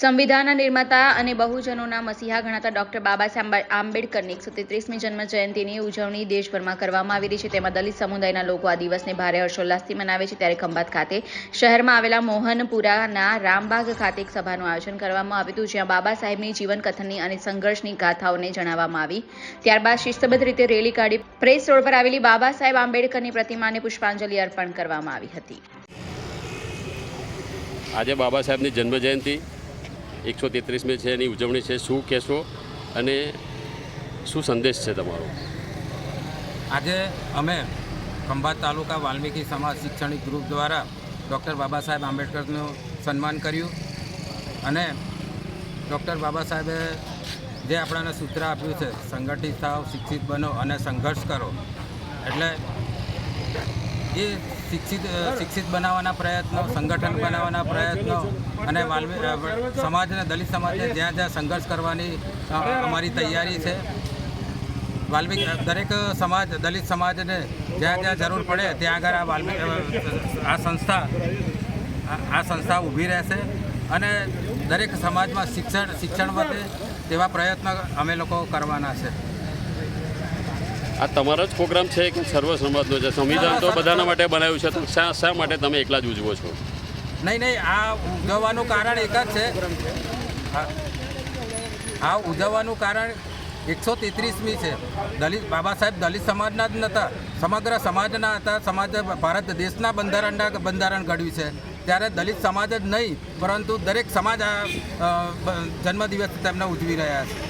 સંવિધાનના નિર્માતા અને બહુજનોના મસીહા ગણાતા ડોક્ટર બાબા આંબેડકરની એકસો તેત્રીસમી જન્મ જયંતિની ઉજવણી દેશભરમાં કરવામાં આવી રહી છે. તેમાં દલિત સમુદાયના લોકો આ દિવસને ભારે હર્ષોલ્લાસથી મનાવે છે. ત્યારે ખંભાત ખાતે શહેરમાં આવેલા મોહનપુરાના રામબાગ ખાતે એક સભાનું આયોજન કરવામાં આવ્યું હતું, જ્યાં બાબા સાહેબની જીવન કથનની અને સંઘર્ષની ગાથાઓને જણાવવામાં આવી. ત્યારબાદ શિસ્તબદ્ધ રીતે રેલી કાઢી પ્રેસ રોડ પર આવેલી બાબા સાહેબ આંબેડકરની પ્રતિમાને પુષ્પાંજલિ અર્પણ કરવામાં આવી હતી. આજે બાબા સાહેબની જન્મજયંતિ એકસો તેત્રીસમી છે એની ઉજવણી છે. શું કહેશો? અને શું સંદેશ છે તમારો? આજે અમે ખંભાત તાલુકા વાલ્મીકી સમાજ શૈક્ષણિક ગ્રુપ દ્વારા ડૉક્ટર બાબા સાહેબ આંબેડકરનું સન્માન કર્યું અને ડૉક્ટર બાબા સાહેબે જે આપણાને સૂત્ર આપ્યું છે, સંગઠિત થાવ, શિક્ષિત બનો અને સંઘર્ષ કરો. એટલે એ શિક્ષિત શિક્ષિત બનાવવાના પ્રયત્નો સંગઠન બનાવવાના પ્રયત્નો અને વાલ્મી સમાજને દલિત સમાજને જ્યાં જ્યાં સંઘર્ષ કરવાની અમારી તૈયારી છે. વાલ્મીક દરેક સમાજ દલિત સમાજને જ્યાં જ્યાં જરૂર પડે ત્યાં આગળ આ વાલ્મીક આ સંસ્થા આ- આ સંસ્થા ઊભી રહેશે અને દરેક સમાજમાં શિક્ષણ શિક્ષણ વધે તેવા પ્રયત્ન અમે લોકો કરવાના છે. આ તમારો જ પ્રોગ્રામ છે કે સર્વ સમાજનો છે? સંવિધાન તો બધાના માટે બનાવ્યું છે. તો શા શા માટે તમે એકલા જ ઉજવો છો? નહીં નહીં આ ઉજવવાનું કારણ એક જ છે. આ- આ ઉજવવાનું કારણ એકસો તેત્રીસમી છે. દલિત બાબા સાહેબ દલિત સમાજના જ નહોતા સમગ્ર સમાજના હતા. સમાજ ભારત દેશના બંધારણના બંધારણ ઘડ્યું છે. ત્યારે દલિત સમાજ જ નહીં પરંતુ દરેક સમાજ આ જન્મદિવસ તેમને ઉજવી રહ્યા છે.